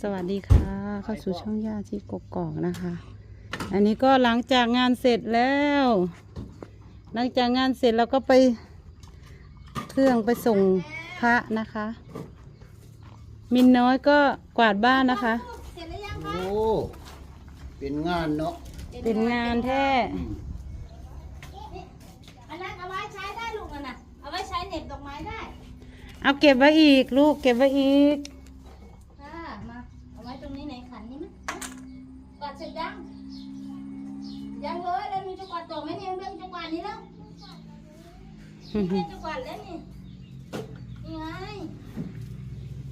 สวัสดีค่ะ เข้าสู่ช่องย่าที่กกอกนะคะ อันนี้ก็หลังจากงานเสร็จแล้ว หลังจากงานเสร็จเราก็ไปเครื่องไปส่งพระนะคะ มินน้อยก็กวาดบ้านนะคะเสร็จแล้วยังโอ้เป็นงานเนาะเป็นงานแท้อันนั้นเอาไว้ใช้ได้ลูกอันน่ะเอาไว้ใช้เหน็บดอกไม้ได้ เอาเก็บไว้อีกลูกเก็บไว้อีก ค่ะมาเอาไว้ตรงนี้ในขันนี้มั้ยกวาด เสร็จยัง ยังเลยแล้วมีจะกวาดต่อไหมเนี่ยเรื่องจะกวาดนี้แล้วนี่เป็นจะกวาดแล้วนี่นี่ไง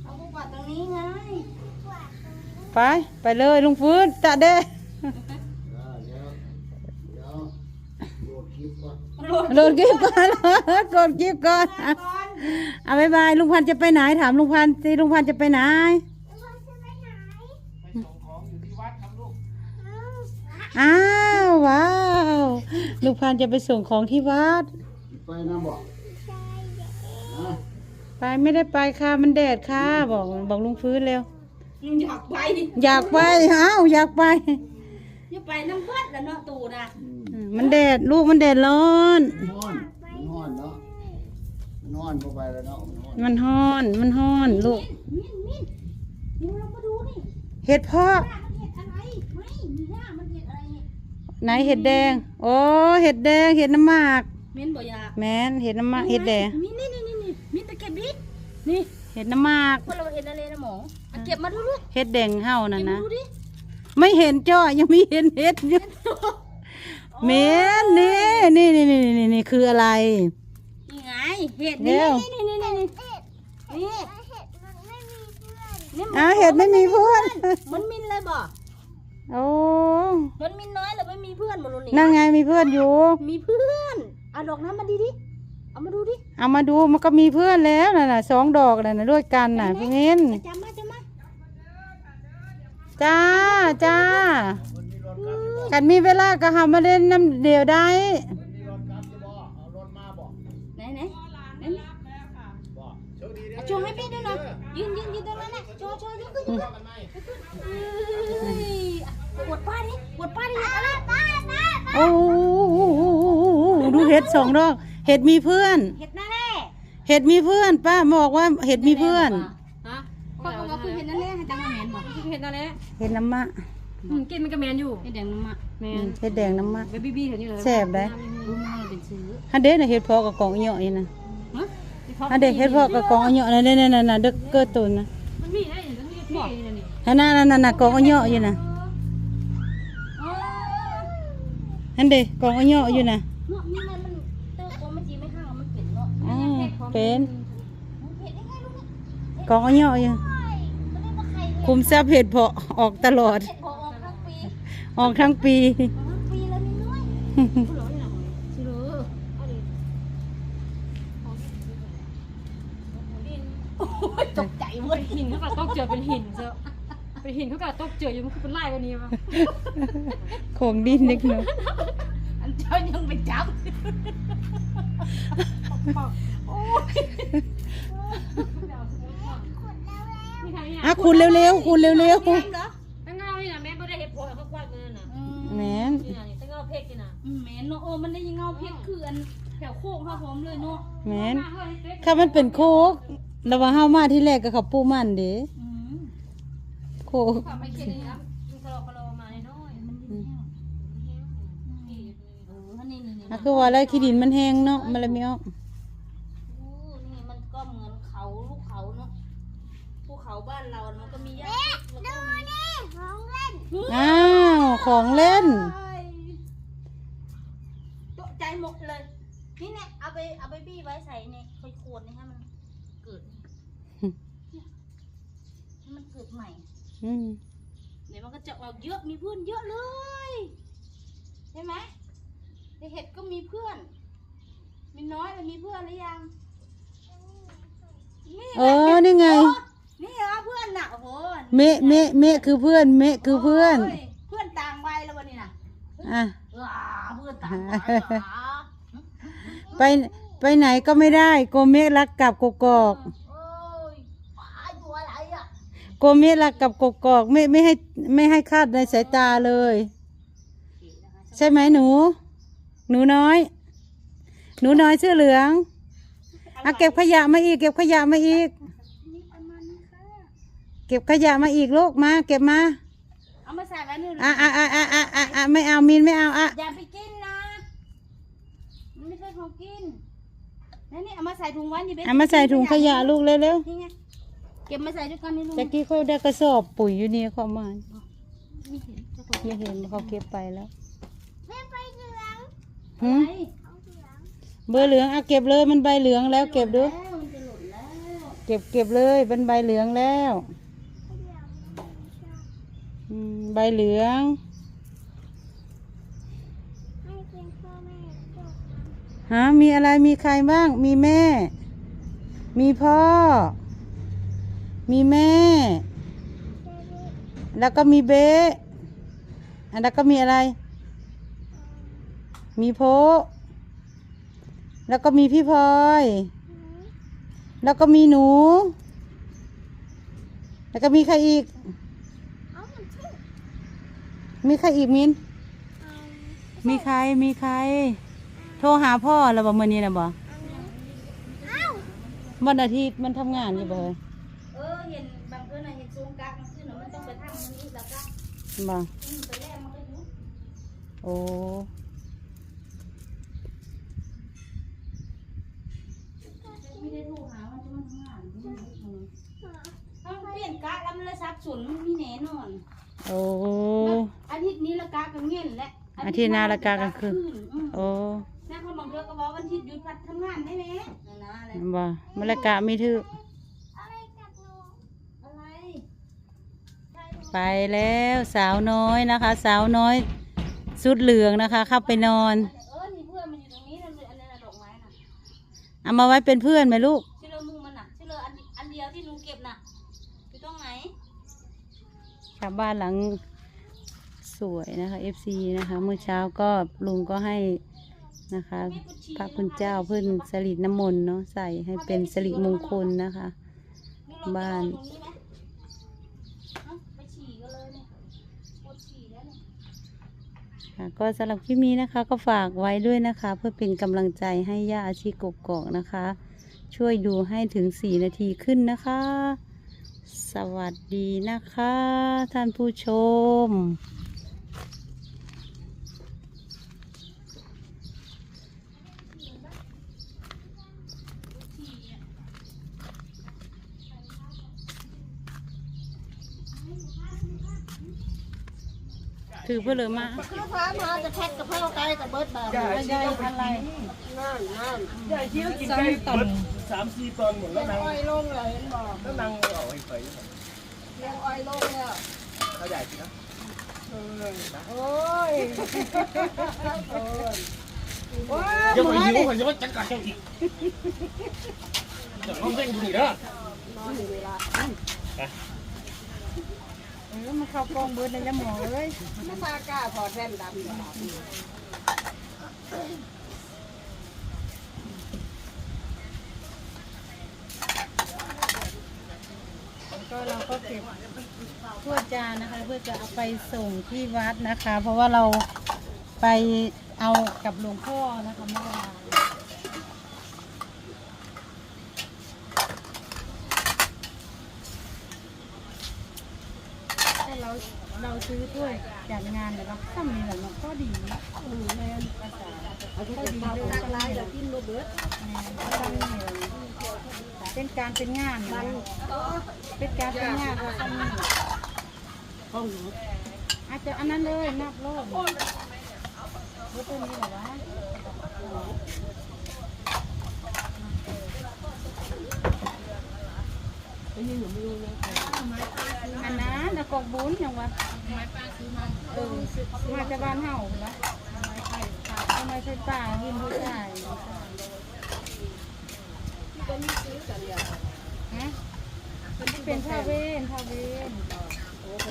เอาไปกวาดตรงนี้ไงไป ไปเลยลุงฟื้นจะเด้เดี๋ยวเดี๋ยวโหลดคลิปก่อนโดนกิฟก่อนกดกิฟก่อนก่อน เอาบายบายลุงพันธุ์จะไปไหนถามลุงพันธุ์สิลุงพันธุ์จะไปไหน อ้าวว้าวลุงพันธุ์จะไปส่งของที่วัด ไปนะบอกนะไปไม่ได้ไปค่ะมันแดดค่ะ บอกบอกลุงฟื้นเร็ว อยากไปอยากไปอ้าวอยากไป อย่าไปน้ำเบิดแล้วเนาะตูนะอืมมันแดดลูกมันแดดร้อนนอนมันนอนเนาะมันนอนเข้าไปแล้วเนาะมันนอนมันฮ้อนมันฮ้อนลูกมินมินมินเรามาดูนี่เห็ดเพาะ ไหนเห็ดแดง โอ้ เห็ดแดง เห็ดน้ำหมากมินบ่อยากแมนเห็ดน้ำหมาก เห็ดแดงมินนี่นี่นี่นี่มินตะเก็บดินี่เห็ดน้ำหมากพวกเราเห็ดอะไรนะหมอเอาเก็บมาดูดูเห็ดแดงเห่านั่นเก็บมานะดูดิไม่เห็นจ้อยังไม่เห็นเห็ดอยู่เมนนี่นี่นี่นี่นี่นี่คืออะไร นี่ไงเห็ดเร็นี่วนี่นี่นี่นี่นี่นี่อ้าวเห็ดไม่มีเพื่อน มันมินเลยบ่ โอ้มันมินน้อยหรือไม่มีเพื่อนบ่รู้นี่นั่นไงมีเพื่อนอยู่ มีเพื่อนเอาดอกน้ำมาดีดิเอามาดูดิเอามาดูมันก็มีเพื่อนแล้วน่ะน่ะสองดอกน่ะน่ะด้วยกันน่ะพี่เงินจำมาจำมาจ้าจ้ากันมีเวลาก็หามาเล่นน้ำเดียวได้ไหนไหนไหนไหนเอาโชว์ให้พี่ด้วยหน่อยยืนยืนยืนตรงนั้นแหละโชว์โชว์ยกขึ้นยกขึ้น เอ้ยอะกดป้าดิกดป้าดิอะไรป้าป้าป้าโอ้ดูเห็ดสองดอก เห็ดมีเพื่อน เห็ดนั่นแหละเห็ดมีเพื่อน ป้าบอกว่าเห็ดมีเพื่อนฮะคนบอกว่าคือเห็ดนั่นแหละให้จังมาเห็นบ่เห็นอะไรเห็ดน้ำมะกินมันก็แมนอยู่เห็ดแดงน้ำมะแมนเห็ดแดงน้ำมะเบบี้บี้เห็นอยู่เลยแซ่บได้รู้มาเป็นซื้อฮันเดนเห็ดพอกับกองอีเหยาะนี่นะฮะฮันเด็เห็ดพอกับกองอีเหยาะนั่นนั่นนั่นน่ะเด็กเกิดตุนนะมันมีได้มันมีที่นี่นี่ฮันนั่นนั่นนั่นน่ะกองอีเหยาะอยู่นะ ฮันเด็กองอีเหยาะอยู่นะเนาะนี่มันมันเตอร์โกมันจีไม่ข้างมันเป็นเนาะอ้าวเป็นมันเห็ดได้ไงลูกนี่กองอีเหยาะอยู่มันเรียกว่าไข่เห็ดคุมทรัพย์เห็ดเพาะออกตลอดเห็ดพอออกทั้งปีออกทั้งปีออกทั้งปีแล้วมีน้อยชื่อโอ้ยตกใจเว้ยหินเขาก็ตกเจอเป็นหินเจ้า เป็นหินเขาก็ตกเจออยู่มันคือเป็นไล่กันนี้วะของดินเล็กน้อยอันเจ้ายังไปจับโอ้ยนี่ใครเนี่ยอะคุณเร็วๆคุณเร็วแม่เหรอตั้งเงานี่นะแม่ไม่ได้เห็ดโผล่เขาควักเลยนะอืมๆแม่นนี่นะนี่ตั้งเงาเพกนี่นะอืมแม่นเนาะโอ้มันได้ยิงเงาเพชรคืออันแถวโค้งข้าพร้อมเลยเนาะแม่นเฮ้ยเป๊กถ้ามันเป็นโคกแล้วว่าเฮามาที่แรกก็เขาปูมันเด้อืม โคกความไม่เข็ดเลยนะมันคลอคลอมาน้อยมันดีแห้งเออนี่นี่นี่อะคือว่าแล้วขี้ดินมันแห้งเนาะมันเลยไม่ออกนี่มันก็เหมือนเขาลูกเขาเนาะภูเขาบ้านเรามันก็มีหญ้าแล้วก็มีนี่ของเล่นอ้าวของเล่นตกใจหมดเลยนี่เนี่ยเอาไปเอาไปบี้ไว้ใส่ในคอยโคนนี่ให้มันเกิดนี่ยให้มันเกิดใหม่ อืมเดี๋ยวมันก็จะออกเยอะมีเพื่อนเยอะเลยใช่ไหมในเห็ดก็มีเพื่อน มีน้อยแต่มีเพื่อนหรือยังนี่เออนี่ไง โอ้นี่เหรอเพื่อนน่ะโอ้โหเมะเมะเมะคือเพื่อน เมะคือเพื่อน โยเพื่อนต่างวัยแล้ววันนี้น่ะอะ ว้าเพื่อนต่างวัยเหรอ ไปไปไหนก็ไม่ได้โกเมะรักกลับกกอกโอ้ยว้ายตัวอะไรอะ โกเมะรักกับกกอกไม่ไม่ให้ไม่ให้คาดในสายตาเลย ใช่ไหมหนู หนูน้อย หนูน้อยเสื้อเหลืองอะเก็บขยะมาอีก เก็บขยะมาอีก เก็บขยะมาอีกลูกมา เก็บมาเอามาใส่ไว้นี่อะอะอะอะอะอะอะไม่เอามินไม่เอาอะอย่าไปกินนะมันไม่ใช่ของกินนี่นี่เอามาใส่ถุงไว้นี่เบสเอามาใส่ถุงขยะลูกเร็วนี่ไง เก็บมาใส่ด้วยกันนี่ลุงๆตะกี้เขาได้กระสอบปุ๋ยอยู่นี่เขามาไม่เห็นเจ้าของไม่เห็นเขาเก็บไปแล้วแม่ไปเหลืองหืมไปเบอร์เหลืองอะเก็บเลยมันใบเหลืองแล้วเก็บดู แล้วมันจะหล่นแล้ว เก็บเก็บเลยเป็นใบเหลืองแล้วอืมใบเหลืองฮะมีอะไรมีใครบ้าง มีแม่ มีพ่อ มีแม่ แล้วก็มีเบ๊ะอันแล้วก็มีอะไร มีโพะแล้วก็มีพี่พลอย แล้วก็มีหนู แล้วก็มีใครอีก มีใครอีกมิน มีใคร มีใคร โทรหาพ่อแล้วบ่มื่อนี้นะบ่วันอาทิตย์มันทำงานอยู่บ่ เฮ้ยเออเห็นบางเพื่อนน่ะเห็นซูงกักมันขึ้นแล้วมันต้องไปทำมันนี้แล้วก็บ่อืมไปแลกมันก็อยู่โอ้ไม่ได้โทรหามันจะมันทำงานมันไม่ทำถ้ามันเปลี่ยนกักแล้วมันเลยซับสนมันมีแน่นอน โอ้อาทิตย์นี้ละกากันเงี้ยแหละอาทิตย์หน้าละกากันคืนอืมโอ้แม่คนบางเทื่อก็บอกวันอาทิตย์หยุดพักทำงานได้ไหมนั่นนะอะไรบ่มะละกะมีถือ อะไร ไปแล้วสาวน้อยนะคะ สาวน้อยสุดเหลืองนะคะเข้าไปนอนเออนี่เพื่อนมันอยู่ตรงนี้นั่นเลยอันนั้นน่ะดอกไม้น่ะเอามาไว้เป็นเพื่อนไหมลูกชื่อเลอมูมันน่ะชื่อเลออันอันเดียวที่หนูเก็บน่ะอยู่ตรงไหนชาวบ้านหลังสวยนะคะ FC นะคะ เมื่อเช้าก็ลุงก็ให้นะคะ พระคุณเจ้าเพื่อนสลิดน้ำมนต์เนาะใส่ให้เป็นสิริมงคลนะคะนี่เรบ้านไปเอตรงนี้ไหมเอ้าไปฉี่กันเลยเนี่ยปวดฉี่แล้วเนี่ย ค่ะก็สำหรับคลิปนี้นะคะก็ฝากไว้ด้วยนะคะ เพื่อเป็นกำลังใจให้ย่าอาชีกกอกนะคะ ช่วยดูให้ถึง 4 นาทีขึ้นนะคะ สวัสดีนะคะ ท่านผู้ชม ถือเพื่อเลยมาคือฟ้ามาจะแพ็คกับข้าวไก่กับเบิร์ดแบบไม่ได้อะไรสามสี่ตอนหมดแล้วนางอ้อยลงเลยแล้วนางเอาให้ไปเลี้ยงอ้อยลงแล้วเขาใหญ่จริงนะโอ้ยยังไม่หิวเขาจะว่าจังกัดเจ้าอีกเดี๋ยวต้องเร่งดูดิเด้อเออมันเข้ากล้องเบิร์ดในยะหมอเลยไม่ตากล้าถอแว่นดำก็เราก็เก็บถ้วยจานนะคะ เพื่อจะเอาไปส่งที่วัดนะคะ เพราะว่าเราไปเอากับหลวงพ่อนะคะเมื่อวาน เราซื้อถ้วยจากงานเนี่ยเราทำนี่แหละเราก็ดีนะเออแม่ภาษาก็ดีเลยอะไรเดี๋ยวกินโรเบิร์ตแม่ทำนี่แหละเป็นการเป็นงานนะเป็นการเป็นงานเราทำนี่องอาจจะอันนั้นเลยนับโลกรถตัวนี้เหรอวะอันนั้นนะ กอกบุญยังวะเออมาจากบ้านเฮาเหรอทำไมใช่ป่าวินผู้ชายฮะเป็นท่าเวนท่าเวน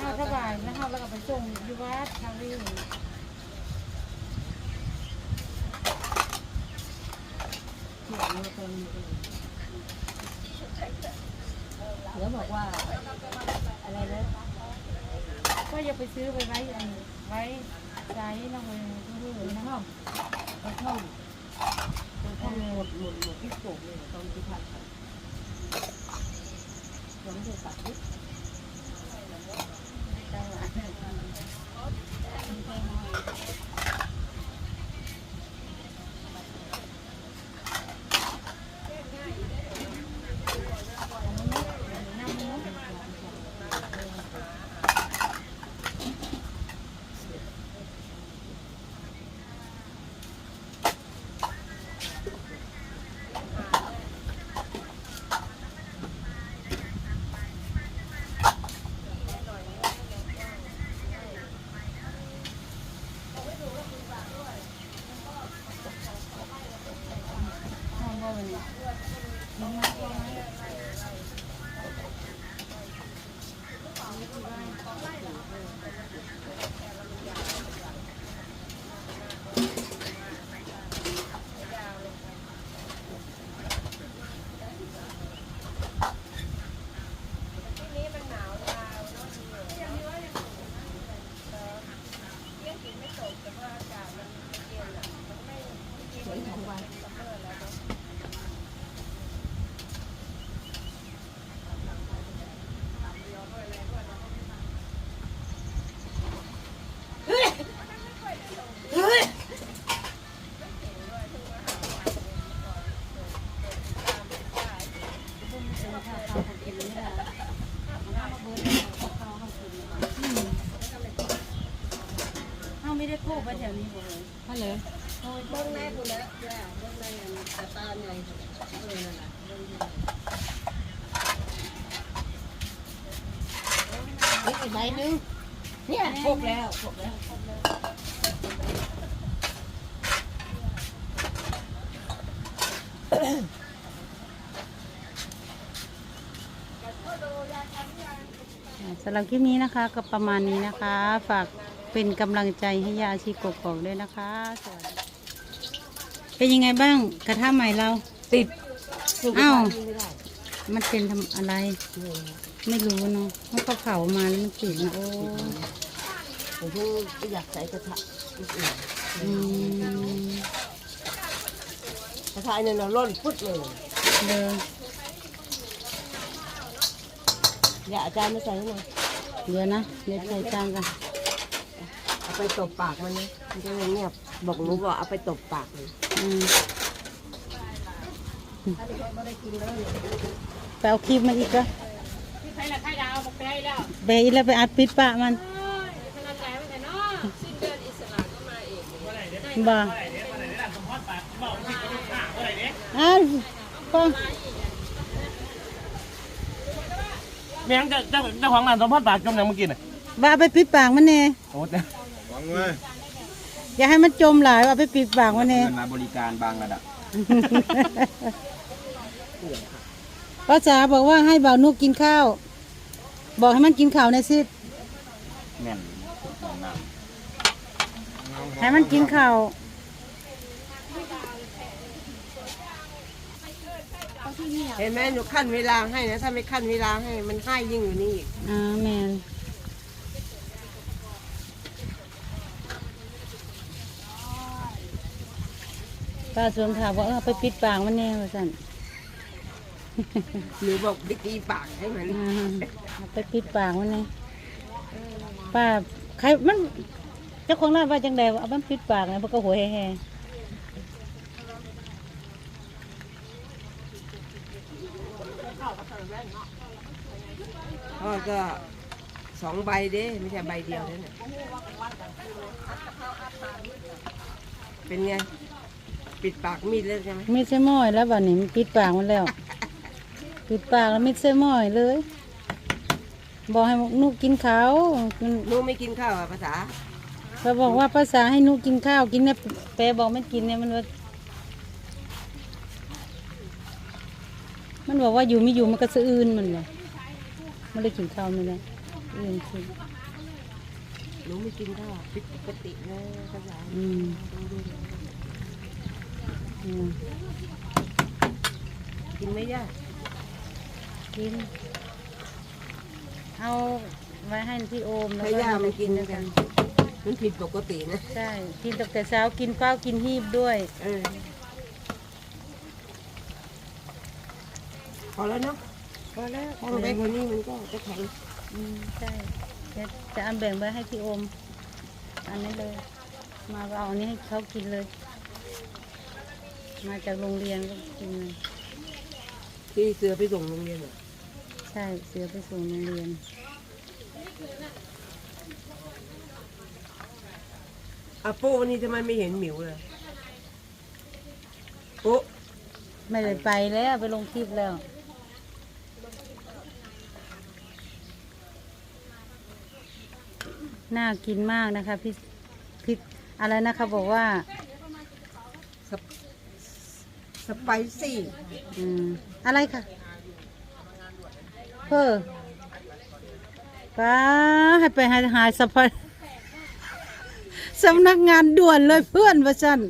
ท่าถวายแล้วเฮาแล้วก็ไปส่งอยู่วัดท่าเวนเขียนมาตรงนี้ เดี๋ยวบอกว่า อะไรนะก็อย่าไปซื้อไปไว้ไว้ใช้น้องเวรพื่อนนะห้องห้องห้องหมดหมดหมดที่โศกเลยตอนที่ผ่านไปยังไม่ได้ตัดนิดหวานช่องก็เป็น เขาไม่ได้กู้ไปแถวนี้หมดเลย ฮัลโหล เบิ้งแม่กูแล้วเบิ้งแม่กระตาใหญ่เออนั่นแหละนี่อีกใบหนึงเนี่ยครบแล้วครบแล้วอ่าสำหรับคลิปนี้นะคะก็ประมาณนี้นะคะ ฝากเป็นกำลังใจให้ยาอาชีกกอกด้วยนะคะสวัสดี เป็นยังไงบ้างกระทะใหม่เรา ติดอ้าวไม่ได้มันเป็นทำอะไร ไม่รู้เนาะมันก็เผามาแล้วมันติดนะโอ้ผมเพิ่งอยากใส่กระทะอื่นอืมกระทะเนี่ยเราล่นพุดเลยเดินอย่าอาจารย์ไม่ใส่ให้หน่อยเดี๋ยวนะเดี๋ยวใส่จานกันเอาไปตบปากมันนะมันจะเงียบ บอกหนูบอกเอาไปตบปากเลยอืมไปเอาคลิปมาอีกก็ที่ใช้ละไข่ดาวบอกไปแล้วไปอีกแล้วไปอัดปิดปะมันเอ้ยขนาดใจมันแต่เนาะสิ้นเดือนอิสระก็มาเองบ่อ้าวฟังแม่งจะเจ้าเจ้าของร้านสมพรปากจมยังเมื่อกี้น่ะว่าเอาไปปิดปากมันแน่โอ้เนี่ยหวังเว้ย อย่าให้มันจมหลายว่าเอาไปปิดปากมันแน่มาบริการบางระดับภาษาบอกว่าให้บ่าวนุกกินข้าว บอกให้มันกินข้าวในอยสิแม่นน้ให้มันกินข้าวเห็นไหมหนูขั้นเวลาให้นะ ถ้าไม่ขั้นเวลาให้ มันให้ยิ่งอยู่านี่อีกอ่าแมน ป้าสวมถามว่าเออไปปิดปากมันแน่ว่าสั่นหนูบอกไปตีปากให้มันอ่าเอาไปปิดปากมันแน่ป้าใครมันเจ้าของร้านว่าจังใดว่าเอามันปิดปากนะเพราะก็หัวแห่พ่อก็สองใบเด้ไม่ใช่ใบเดียวนั่นน่ะเป็นไง ปิดปากมีดเลยใช่ไหมๆมิดใส่หม้อยแล้วบัดนี้มันปิดปากมันแล้ว ปิดปากแล้วมิดใส่หม้อยเลย บอกให้นุกกินข้าวมันหนูไม่กินข้าวอะภาษาเขาบอกว่าภาษาให้นุกกินข้าวกินเนี่ยแปลบอกไม่กินเนี่ยมันว่ามันบอกว่าอยู่ไม่อยู่มันก็สะอื้นมันเลยมันเลยกินข้าวไม่ได้อื่นสิหนูไม่กินข้าวผิดปกตินะภาษาอืมอืม กินไม่ได้กิน เอาไว้ให้พี่โอมแล้วให้ก็ย่ามันกินด้กัวนยมันผิดปกตินะ ใช่ กินตั้งแต่เช้ากินเป้ากินฮีบด้วยเออพอแล้วเนาะพอแล้วถ้ามันเล็กกว่านี้มันก็จะแข็งอืมใช่เดี๋ยวจะเอาแบ่งไว้ให้พี่โอม อันนี้เลย มาเอาอันนี้ให้เขากินเลย มาจากโรงเรียนก็กินเลยที่เสือไปส่งโรงเรียนอะใช่เสือไปส่งโรงเรียนอาโป้วันนี้ทำไมไม่เห็นหมิวเลยโอ้ไม่ได้ไปแล้วไปลงคลิปแล้ว น่ากินมากนะคะพี่พี่อะไรนะคะบอกว่าสป สไปซี่อืมอะไรคะเพ้อป้าให้ไปหาหายสะพายสำนักงานด่วนเลยเพื่อนว่าฉัน